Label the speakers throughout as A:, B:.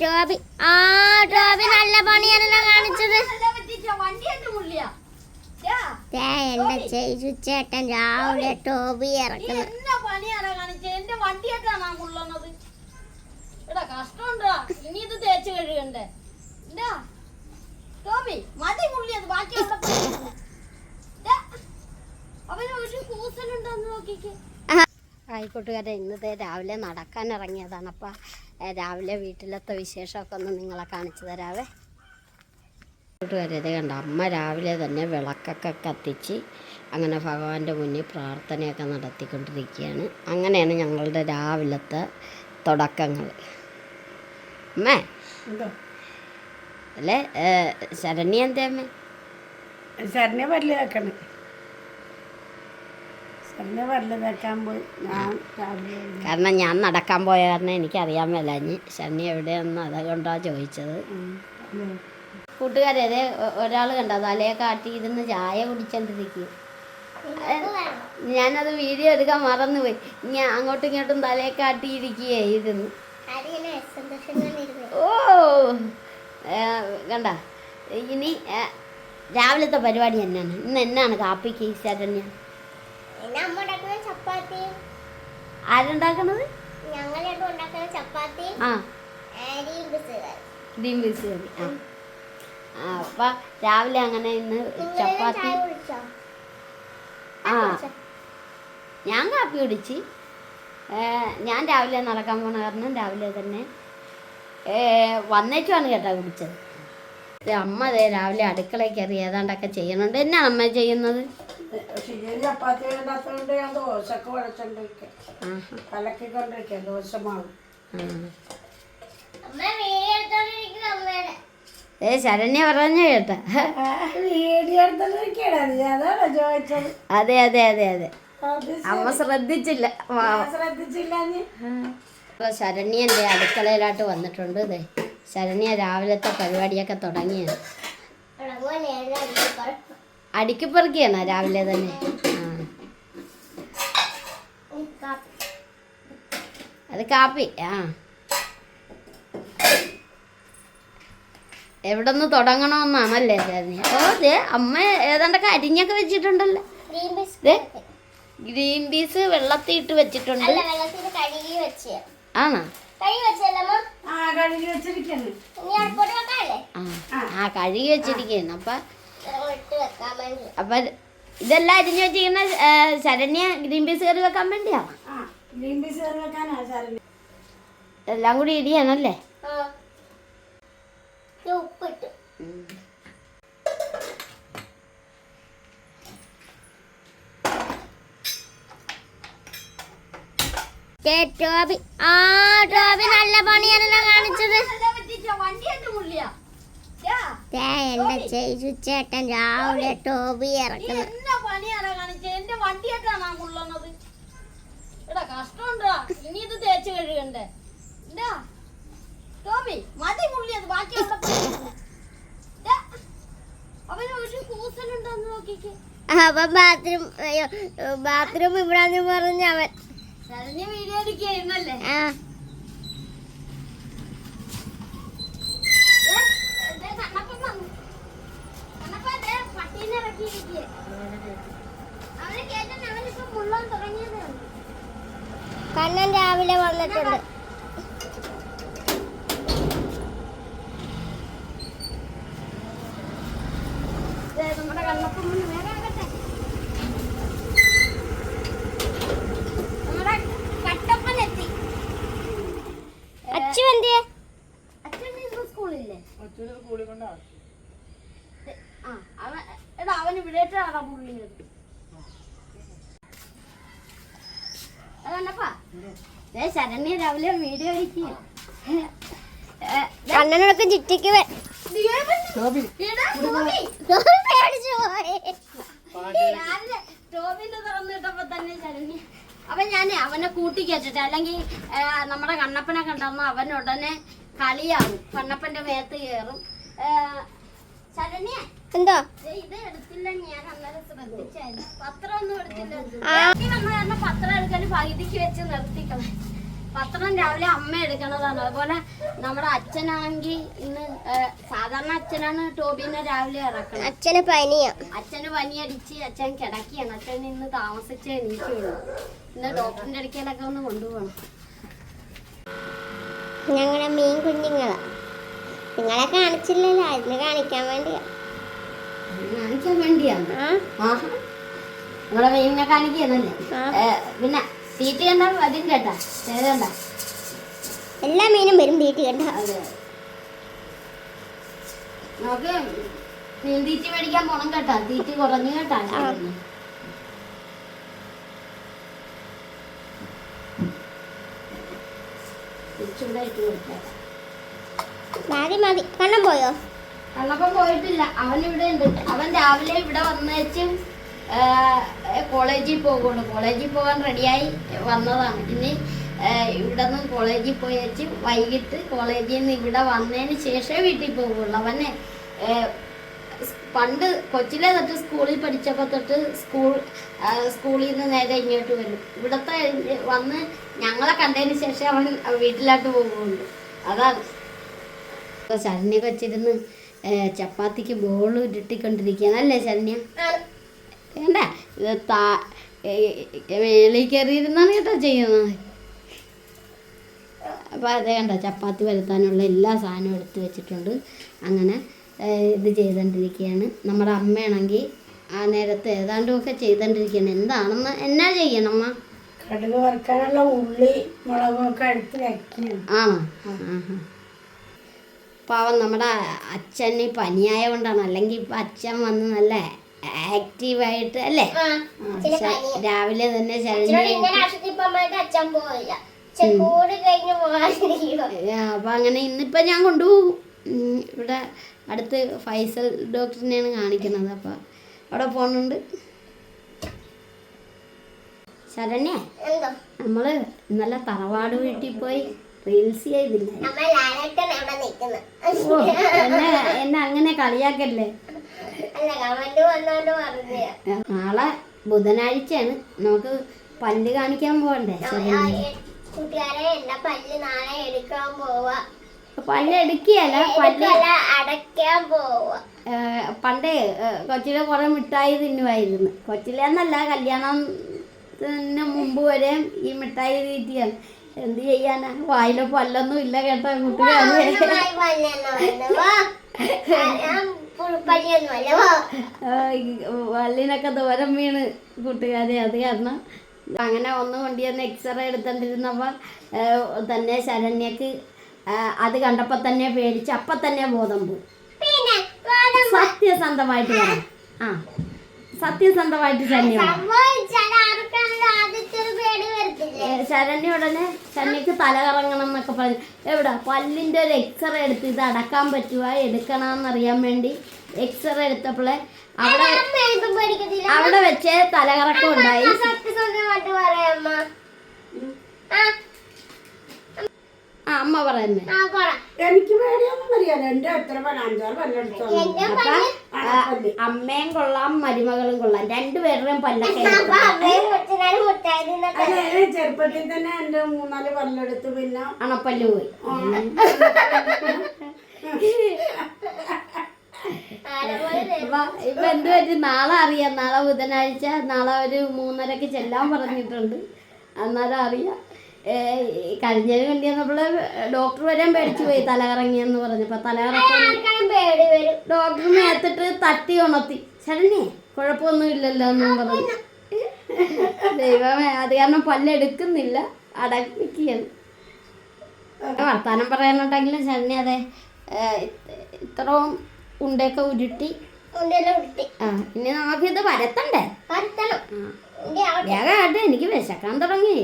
A: Toby ആ Toby നല്ല പണിയാണല്ലോ കാണിച്ചത്. എന്റെ ചേച്ചു ചേട്ടൻ രാവിലെ ടോബി
B: ഇറക്കുന്നത് അവന് ഒരു കൂസലുണ്ടോന്ന് നോക്കിക്കേ.
A: ആയിക്കോട്ടുകാരെ ഇന്നത്തെ രാവിലെ നടക്കാൻ ഇറങ്ങിയതാണ്. അപ്പം രാവിലെ വീട്ടിലത്തെ വിശേഷമൊക്കെ ഒന്ന് നിങ്ങളെ കാണിച്ചു തരാവേ. കൂട്ടുകാരെ ഇത് കണ്ട അമ്മ രാവിലെ തന്നെ വിളക്കൊക്കെ കത്തിച്ച് അങ്ങനെ ഭഗവാന്റെ മുന്നിൽ പ്രാർത്ഥനയൊക്കെ നടത്തിക്കൊണ്ടിരിക്കുകയാണ്. അങ്ങനെയാണ് ഞങ്ങളുടെ രാവിലത്തെ തുടക്കങ്ങൾ. അമ്മേ. അല്ലേ ശരണ്യ എന്തേ അമ്മേ?
C: ശരണ്യ പല്ല് വെക്കണം ശരണ്യ പല്ല് വെക്കാൻ പോയി ഞാൻ രാവിലെ
A: കാരണം ഞാൻ നടക്കാൻ പോയ കാരണം എനിക്കറിയാൻ മേലാഞ്ഞ് ശനി എവിടെയെന്ന് അതുകൊണ്ടാണ് ചോദിച്ചത്. കൂട്ടുകാരെ അതെ ഒരാൾ കണ്ട? തലയെ കാട്ടി ഇരുന്ന് ചായ കുടിച്ചോണ്ടിരിക്കുക ഞാനത് വീഡിയോ എടുക്കാൻ മറന്നുപോയി. ഞാൻ അങ്ങോട്ടും ഇങ്ങോട്ടും തലയെ കാട്ടിയിരിക്കുകയെ ഇരുന്ന്. ഓ കണ്ട? ഇനി രാവിലത്തെ പരിപാടി തന്നെയാണ്. ഇന്ന് എന്നാണ് കാപ്പിക്ക് ശരണ്യ
D: ചപ്പാത്തി. ഞങ്ങളിവിടെ ഉണ്ടാക്കുന്ന ചപ്പാത്തി.
A: ആ. പീസ് കറി ആ. ആ അപ്പം രാവിലെ അങ്ങനെ ഇന്ന് ചപ്പാത്തി ആ. ഞാൻ കാപ്പി കുടിച്ച്. ഞാൻ രാവിലെ നടക്കാൻ പോണ കാരണം രാവിലെ തന്നെ ഏ, കേട്ടാ കുടിച്ചത്. അമ്മ ദേ രാവിലെ അടുക്കളയിൽ കയറി ഏതാണ്ടൊക്കെ ചെയ്യണുണ്ട്. എന്നാ അമ്മ ചെയ്യുന്നത്?
C: ചപ്പാത്തി ഞാൻ ദോശക്ക്. കലക്കിക്കൊണ്ടിരിക്കാം
A: ഏ ശരണ്യ പറഞ്ഞു കേട്ടാ. അതെ അതെ അതെ അതെ. അമ്മ ശ്രദ്ധിച്ചില്ല.
C: ശ്രദ്ധിച്ചില്ല
A: ശരണ്യന്റെ അടുക്കളയിലോട്ട് വന്നിട്ടുണ്ട് ഇതേ ശരണ്യ രാവിലത്തെ പരിപാടിയൊക്കെ തുടങ്ങിയത്. അടുക്കിപ്പറക്കിയാണ് രാവിലെ തന്നെ? ആ. അത് കാപ്പി ആ. എവിടെ നിന്ന് തുടങ്ങണമെന്നാണല്ലേ ശരണ്യ? ഓ ദേ അമ്മ ഏതാണ്ടൊക്കെ അരിഞ്ഞൊക്കെ വെച്ചിട്ടുണ്ടല്ലോ?
D: ഗ്രീൻ പീസ്
A: വെള്ളത്തിൽ ഇട്ട് വെച്ചിട്ടുണ്ട് ആണോ?
C: ആ കഴുകി വെച്ചിരിക്കുന്നു.
D: അപ്പൊ അപ്പൊ വെക്കാല്ലേ?
A: ആ ആ. കഴുകി വെച്ചിരിക്കുന്നു. അപ്പം
D: ഇട്ട് വെക്കാൻ വേണ്ടി.
A: അപ്പം ഇതെല്ലാം അരിഞ്ഞു വെച്ചിരിക്കുന്ന ശരണ്യ ഗ്രീൻ പീസ് കറി വെക്കാൻ
C: വേണ്ടിയാ?
A: എല്ലാം കൂടി ഇടിയാണല്ലേ?
D: ആ. ഇത് ഉപ്പിട്ട്.
A: ടോബി ആ ടോബി നല്ല പണിയാണല്ലോ കാണിച്ചത്. എന്റെ ചേച്ചു ചേട്ടൻ രാവിലെ ടോബി
B: ഇറക്കുന്നത്
A: അപ്പൊ ബാത്റൂം ബാത്റൂം ഇവിടാന്ന് പറഞ്ഞ കണ്ണൻ രാവിലെ വന്നിട്ടുണ്ട്.
B: നമ്മുടെ കണ്ണപ്പം വന്ന് വേഗം ആകട്ടെ. നമ്മുടെ കട്ടപ്പൻ എത്തി
A: അച്ചു എന്തിയെ
B: അച്ഛൻ ഇന്ന് സ്കൂളില്ലേ
C: അച്ഛന് സ്കൂളിൽ കൊണ്ടാ
B: ദേ, ആ അവൻ എടാ ഇവിടേട്ടാണ് പുള്ളിയത് കണ്ണപ്പാ ദേ ശരണ്യ രാവിലെ വീഡിയോ എടുക്കുക
A: കണ്ണനൊക്കെ ചുറ്റിക്ക് വെ- പേടിച്ചു പോയി.
B: ടോബിന്റെ തുറന്നിട്ടപ്പോ തന്നെ ശരണ്യ. അപ്പൊ ഞാൻ അവനെ കൂട്ടിക്കേറ്റിട്ട് അല്ലെങ്കിൽ നമ്മുടെ കണ്ണപ്പനെ കണ്ടെന്ന് അവൻ ഉടനെ കളിയാവും. കണ്ണപ്പന്റെ മേത്ത് കയറും ഏ, ശരണ്യ
A: എന്തോ?
B: പത്രം എടുക്കാൻ പകുതിക്ക് വെച്ച് നിർത്തിക്കണം.
A: പത്രം രാവിലെ അമ്മ എടുക്കണതാണ്. അതുപോലെ നമ്മുടെ അച്ഛനാണെങ്കിൽ ഇന്ന് സാധാരണ അച്ഛനാണ് ടോബിനെ രാവിലെ ഇറക്കണം.
D: അച്ഛന് പനിയാ.
A: അച്ഛന് പനിയടിച്ച് അച്ഛൻ കിടക്കുകയാണ്. അച്ഛൻ ഇന്ന് താമസിച്ച് എണീക്കുള്ളൂ. ഇന്ന് ഡോക്ടറിന്റെ അടുക്കലൊക്കെ ഒന്ന് കൊണ്ടുപോകണം.
D: ഞങ്ങളുടെ മീൻ കുഞ്ഞുങ്ങളാ. നിങ്ങളെ കാണിച്ചില്ലല്ലോ. അതിന് കാണിക്കാൻ വേണ്ടിയാ.
A: പിന്നെ തീറ്റ കണ്ടാ കേട്ടാ. ഏതണ്ട
D: എല്ലാ മീനും വരും തീറ്റി കണ്ട.
A: നമുക്ക് മീൻ തീറ്റ മേടിക്കാൻ പോണം കേട്ടാ. തീറ്റ കുറഞ്ഞു കേട്ടാ
D: മതി മതി കണ്ണം പോയോ?
A: കണ്ണപ്പം പോയിട്ടില്ല. അവൻ ഇവിടെ ഉണ്ട്. അവൻ രാവിലെ ഇവിടെ വന്നേച്ച് കോളേജിൽ പോകുള്ളൂ കോളേജിൽ പോകാൻ റെഡിയായി വന്നതാണ്. ഇനി ഇവിടെ നിന്ന് കോളേജിൽ പോയേച്ച് വൈകിട്ട് കോളേജിൽ നിന്ന് ഇവിടെ വന്നതിന് ശേഷമേ വീട്ടിൽ പോകുള്ളൂ അവനെ പണ്ട് കൊച്ചിലെ തൊട്ട് സ്കൂളിൽ പഠിച്ചപ്പോൾ തൊട്ട് സ്കൂൾ സ്കൂളിൽ നിന്ന് നേരെ ഇങ്ങോട്ട് വരും. ഇവിടുത്തെ വന്ന് ഞങ്ങളെ കണ്ടതിന് ശേഷം അവൻ വീട്ടിലോട്ട് പോകുള്ളൂ അതാണ്. ശരണ്യ കൊച്ചിരുന്ന് ചപ്പാത്തിക്ക് ബോൾ ഉരുട്ടിക്കൊണ്ടിരിക്കുകയാണ് അല്ലേ ശരണ്യ? വേണ്ട. ഇത് താ മേളിൽ കയറിയിരുന്നാണ് കേട്ടോ ചെയ്യുന്നത്. അപ്പോൾ അതേ കണ്ട ചപ്പാത്തി വരുത്താനുള്ള എല്ലാ സാധനവും എടുത്ത് വെച്ചിട്ടുണ്ട്. അങ്ങനെ ഇത് ചെയ്തുകൊണ്ടിരിക്കുകയാണ് നമ്മുടെ അമ്മയാണെങ്കിൽ ആ നേരത്തെ ഏതാണ്ടുമൊക്കെ ചെയ്തുകൊണ്ടിരിക്കുകയാണ് എന്താണെന്ന് എന്നാ ചെയ്യണം അമ്മ
C: കടുക് വറുക്കാനുള്ള ഉള്ളി മുളകും ഒക്കെ എടുത്ത് വെക്കണം
A: ആ. ആഹാ. പാവം നമ്മുടെ അച്ഛന് പനിയായ കൊണ്ടാണ് അല്ലെങ്കിൽ ഇപ്പൊ അച്ഛൻ വന്ന് നല്ല ആക്റ്റീവായിട്ട് അല്ലേ? രാവിലെ തന്നെ അപ്പൊ അങ്ങനെ ഇന്നിപ്പൊ ഞാൻ കൊണ്ടുപോകും. ഇവിടെ അടുത്ത് ഫൈസൽ ഡോക്ടറിനെയാണ് കാണിക്കുന്നത്. അപ്പൊ അവിടെ പോണുണ്ട്. ശരണ്യ നമ്മൾ ഇന്നലെ തറവാട് വീട്ടിൽ പോയി റീൽസ് ചെയ്തില്ല? എന്നെ എന്നെ അങ്ങനെ കളിയാക്കല്ലേ? നാളെ ബുധനാഴ്ചയാണ്. നമുക്ക് പല്ല് കാണിക്കാൻ പോകണ്ടേ
D: കൂട്ടുകാരെ എന്റെ പല്ല് നാളെ എടുക്കാൻ പോവാ.
A: പല്ല് എടുക്കുകയല്ല പല്ല്
D: അടയ്ക്കാൻ പോവാ.
A: പണ്ടേ കൊച്ചിലെ കുറെ മിഠായി തിന്നുമായിരുന്നു. കൊച്ചിലെന്നല്ല കല്യാണം കല്യാണത്തിന് മുമ്പ് വരെ ഈ മിഠായി തീറ്റിയാണ് എന്ത് ചെയ്യാനാ? വായിലെ പല്ലൊന്നും ഇല്ല കേട്ടോ കൂട്ടുകാരെ വള്ളിനൊക്കെ ദൂരം വീണ് കൂട്ടുകാരെ അത് കാരണം. അങ്ങനെ ഒന്ന് കൊണ്ടുവന്ന് എക്സ്റേ എടുത്തോണ്ടിരുന്നപ്പോൾ തന്നെ ശരണ്യക്ക് അത് കണ്ടപ്പോൾ തന്നെ പേടിച്ച് അപ്പം തന്നെ ബോധം പോയി.
D: വാദം
A: സത്യസന്ധമായിട്ട് ആ സത്യസന്ധമായിട്ട് ശരണ്യ ശരണ്യ ഉടനെ ശരണ്യക്ക് തല കറങ്ങണം എന്നൊക്കെ പറഞ്ഞു. എവിടെ? പല്ലിന്റെ ഒരു എക്സ്റേ എടുത്ത് ഇത് അടക്കാൻ പറ്റുക എടുക്കണമെന്നറിയാൻ വേണ്ടി എക്സ്റേ എടുത്തപ്പോഴേ അവിടെ അവിടെ വെച്ച് തലകറക്കം ഉണ്ടായി.
D: സത്യസന്ധമായിട്ട് പറയാമ്മ
A: അമ്മ പറയുന്നേ.
D: ആ പറ
C: എനിക്ക് പേടിയൊന്നും അറിയാലോ എന്റെ എത്ര അഞ്ചാറ് പല്ലെടുത്തോ
A: അമ്മയും കൊള്ളാം മരുമകളും കൊള്ളാം. രണ്ടുപേരുടെയും പല്ലൊക്കെ
C: ചെറുപ്പത്തിൽ തന്നെ എന്റെ മൂന്നാൽ പല്ലെടുത്ത് പിന്നെ
A: അണപ്പല്ല് പോയി. ഇപ്പൊ ഇപ്പൊ എന്ത് പറ്റി? നാളെ അറിയാം. നാളെ ബുധനാഴ്ച. നാളെ ഒരു മൂന്നരക്ക് ചെല്ലാൻ പറഞ്ഞിട്ടുണ്ട്. അന്നേരം അറിയാം. കഴിഞ്ഞതിന് വേണ്ടി വന്നപ്പോൾ ഡോക്ടർ വരാൻ പേടിച്ചു പോയി തലകറങ്ങിയെന്ന് പറഞ്ഞപ്പോ. തലകറങ്ങി
D: ആർക്കാരും പേടി വരും.
A: ഡോക്ടർ മേത്തിട്ട് തട്ടി ഉണർത്തി. ശരണ്യേ കുഴപ്പമൊന്നും ഇല്ലല്ലോ എന്നും പറഞ്ഞു. ദൈവമേ അത് കാരണം പല്ലെടുക്കുന്നില്ല. അടപ്പിക്കുകയാണ് വർത്താനം പറയാനുണ്ടെങ്കിലും ശരണി അതെ ഇത്രയും ഉണ്ടൊക്കെ ഉരുട്ടി. ആ ഇനി നമുക്കിത് വരത്തണ്ടേ
D: വേഗം
A: ആട്ടെ എനിക്ക് വിശക്കാൻ തുടങ്ങി.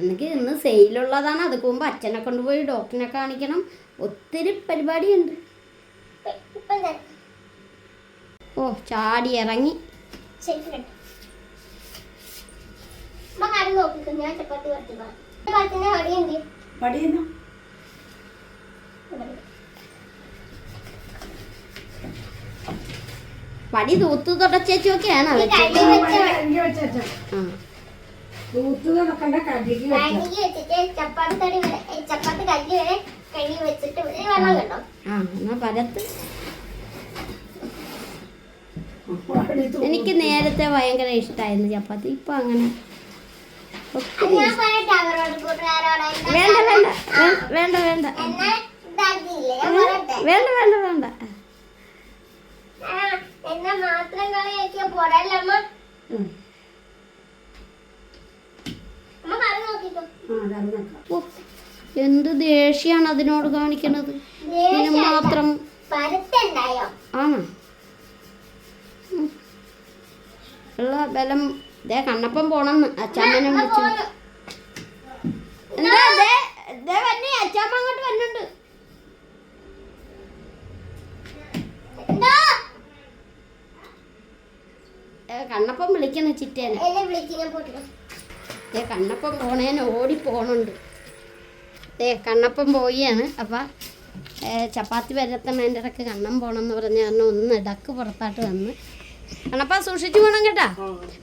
A: എനിക്ക് ഇന്ന് സെയിലുള്ളതാണ് അത് പോകുമ്പോൾ അച്ഛനെ കൊണ്ടുപോയി ഡോക്ടറിനെ കാണിക്കണം. ഒത്തിരി പരിപാടിയുണ്ട്. ഓ ചാടി ഇറങ്ങി. പടി തൂത്തു തുടച്ചേച്ചൊക്കെയാണ് ആ.
C: തൂത്ത് നടക്കണ്ട കഴുകി
D: കഴുകി വെച്ചിട്ട് ചപ്പാത്തി തടി വരെ ചപ്പാത്തി കല്ലി വരെ കഴുകി വെച്ചിട്ട് വെള്ളം
A: ആ എന്നാ പരത്ത്. എനിക്ക് നേരത്തെ ഭയങ്കര ഇഷ്ടമായിരുന്നു ചപ്പാത്തി ഇപ്പൊ അങ്ങനെ വേണ്ട വേണ്ട വേണ്ട വേണ്ട വേണ്ട. വേണ്ട വേണ്ട
D: എന്നാ മാത്രം കളിയാക്കിയ പോരല്ലമ്മ
C: ഉം.
D: അമ്മ കറി നോക്കിക്കോ
C: ആ കറിനൊക്കെ
A: ഓ, എന്ത് ദേഷ്യാണ് അതിനോട് കാണിക്കണത്? ഇതിന് മാത്രം. ആണോ. ഉള്ള ബലം ദേ കണ്ണപ്പം പോണെന്ന് അച്ചാമ്മനെ വിളിച്ചു. എന്താ ദേ ദേ വന്നേ അങ്ങോട്ട് വന്നുണ്ട് കണ്ണപ്പം വിളിക്കണ ചിറ്റേനെ.
D: എന്നെ വിളിക്കുന്ന പൊട്ടിക്കോ
A: ദേ കണ്ണപ്പം പോണേന് ഓടി പോണുണ്ട്. ദേ കണ്ണപ്പം പോയാണ്. അപ്പം ചപ്പാത്തി വരത്തണേന്റെ ഇടയ്ക്ക് കണ്ണം പോണമെന്ന് പറഞ്ഞ കാരണം ഒന്ന് ഇടയ്ക്ക് പുറത്താട്ട് വന്ന്. കണ്ണപ്പ സൂക്ഷിച്ചു പോകണം കേട്ടാ.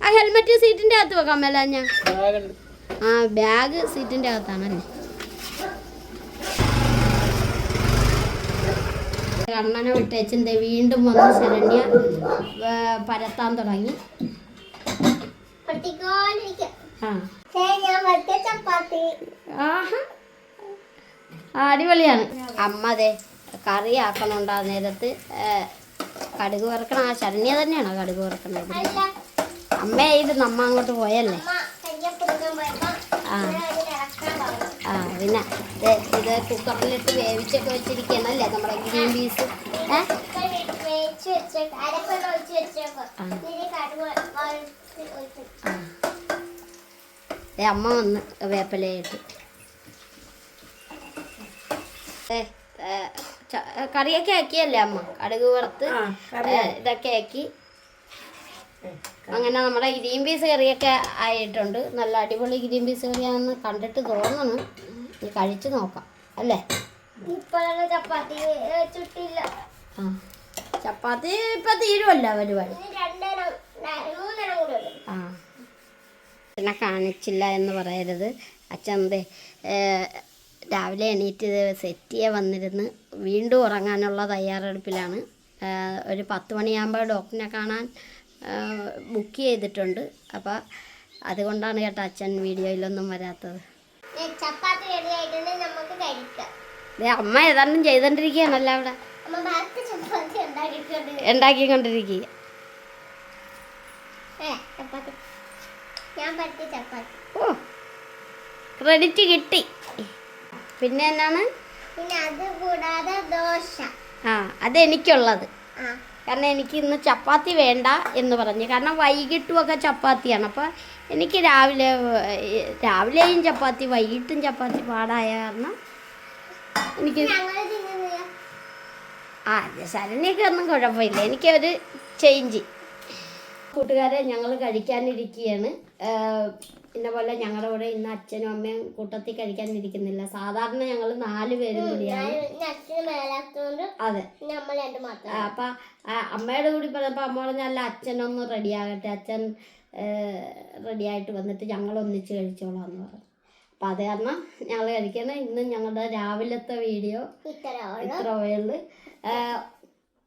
A: ആ. ഹെൽമെറ്റ് സീറ്റിന്റെ അകത്ത് വെക്കാൻ മേല ഞാൻ ആ ബാഗ് സീറ്റിന്റെ അകത്താണല്ലേ. കണ്ണനെ വിട്ടേച്ചിന്റെ ദേ വീണ്ടും വന്ന് ശരണ്യ പരത്താൻ തുടങ്ങി.
D: പൊട്ടിക്കോണ്ടിരിക്കും.
A: അടിപൊളിയാണ്. അമ്മ അതെ കറി ആക്കണുണ്ട് ആ നേരത്ത്. കടുക് വറക്കണ ആ ശരണ്യ തന്നെയാണോ കടുക് വറക്കണത്? അമ്മ ഇത് നമ്മ അങ്ങോട്ട് പോയല്ലേ? ആ. ആ പിന്നെ ദേ ഇത് കുക്കറിലിട്ട് വേവിച്ചൊക്കെ വെച്ചിരിക്കണല്ലേ നമ്മുടെ ഗ്രീൻ പീസ്? ഏ? ആ.
D: ഇതിന് കടുക് വറുത്ത് ഒഴിച്ച്
A: ആ ദേ അമ്മ വന്ന് വേപ്പിലയിട്ട് കറിയൊക്കെ ആക്കിയല്ലേ അമ്മ? കടുക് വറുത്ത് ഇതൊക്കെ ആക്കി. അങ്ങനെ നമ്മുടെ ഗ്രീൻ പീസ് കറിയൊക്കെ ആയിട്ടുണ്ട്. നല്ല അടിപൊളി ഗ്രീൻ പീസ് കറിയാണെന്ന് കണ്ടിട്ട് തോന്നുന്നു. ഇനി കഴിച്ചു നോക്കാം. അല്ലേ?
D: ചപ്പാത്തി ചുട്ടില്ല.
A: ആ. ചപ്പാത്തി ഇപ്പൊ തീരുമല്ലോ പരിപാടി
D: ഇനി രണ്ടെണ്ണം ര- മൂന്നെണ്ണം കൂടെ ഉണ്ട്
A: ആ അച്ഛനെ കാണിച്ചില്ല എന്ന് പറയരുത്. അച്ഛൻ രാവിലെ എണീറ്റ് സെറ്റിയെ സെറ്റ് ചെയ്യാൻ വന്നിരുന്ന് വീണ്ടും ഉറങ്ങാനുള്ള തയ്യാറെടുപ്പിലാണ്. ഒരു പത്ത് മണിയാകുമ്പോൾ ഡോക്ടറിനെ കാണാൻ ബുക്ക് ചെയ്തിട്ടുണ്ട്. അപ്പോൾ അതുകൊണ്ടാണ് കേട്ടോ അച്ഛൻ വീഡിയോയിലൊന്നും വരാത്തത്.
D: ചപ്പാത്തി നമുക്ക് കഴിക്കാം.
A: അമ്മ ഏതാണ്ടും ചെയ്തോണ്ടിരിക്കുകയാണല്ലോ അവിടെ. ഉണ്ടാക്കിക്കൊണ്ടിരിക്കുക
D: ഏ ചപ്പാത്തി ഞാൻ പറ്റിയ ചപ്പാത്തി
A: ഓ ക്രെഡിറ്റ് കിട്ടി. പിന്നെ എന്നാണ്?
D: പിന്നെ അത് കൂടാതെ ദോശ.
A: ആ അതെനിക്കുള്ളത്
D: എനിക്കുള്ളത്.
A: കാരണം എനിക്ക് ഇന്ന് ചപ്പാത്തി വേണ്ട എന്ന് പറഞ്ഞു. കാരണം വൈകിട്ടും ഒക്കെ ചപ്പാത്തിയാണ്. അപ്പോൾ എനിക്ക് രാവിലെ രാവിലെയും ചപ്പാത്തി വൈകിട്ടും ചപ്പാത്തി പാടായ കാരണം എനിക്ക് ആ ശരണിയൊക്കെ ഒന്നും കുഴപ്പമില്ല. എനിക്കൊരു ചേഞ്ച് കൂട്ടുകാരെ ഞങ്ങൾ കഴിക്കാനിരിക്കുകയാണ് എന്നെ പോലെ ഞങ്ങളുടെ കൂടെ ഇന്ന് അച്ഛനും അമ്മയും കൂട്ടത്തിൽ കഴിക്കാനിരിക്കുന്നില്ല. സാധാരണ ഞങ്ങൾ നാല് പേരും കൂടിയാണ്. അതെ. അപ്പൊ അമ്മയുടെ കൂടി പറഞ്ഞപ്പോ അമ്മ പറഞ്ഞല്ല അച്ഛനൊന്ന് റെഡി ആകട്ടെ. അച്ഛൻ റെഡി ആയിട്ട് വന്നിട്ട് ഞങ്ങൾ ഒന്നിച്ച് കഴിച്ചോളാം എന്ന് പറഞ്ഞു. അപ്പം അത് കാരണം ഞങ്ങൾ കഴിക്കണം ഇന്ന് ഞങ്ങളുടെ രാവിലത്തെ വീഡിയോ
D: ഇത്ര
A: ഇത്ര ഉള്ളു.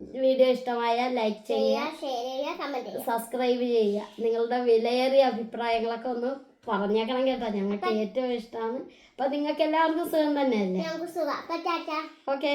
A: വീഡിയോ ഇഷ്ടമായ ലൈക്ക് ചെയ്യുക.
D: ഷെയർ ചെയ്യുക കമന്റ് ചെയ്യുക.
A: സബ്സ്ക്രൈബ് ചെയ്യുക. നിങ്ങളുടെ വിലയേറിയ അഭിപ്രായങ്ങളൊക്കെ ഒന്ന് പറഞ്ഞേക്കണം കേട്ടോ. ഞങ്ങൾക്ക് ഏറ്റവും ഇഷ്ടമാണ്. അപ്പൊ നിങ്ങൾക്ക് എല്ലാവർക്കും സുഖം. തന്നെയല്ലേ ഓക്കെ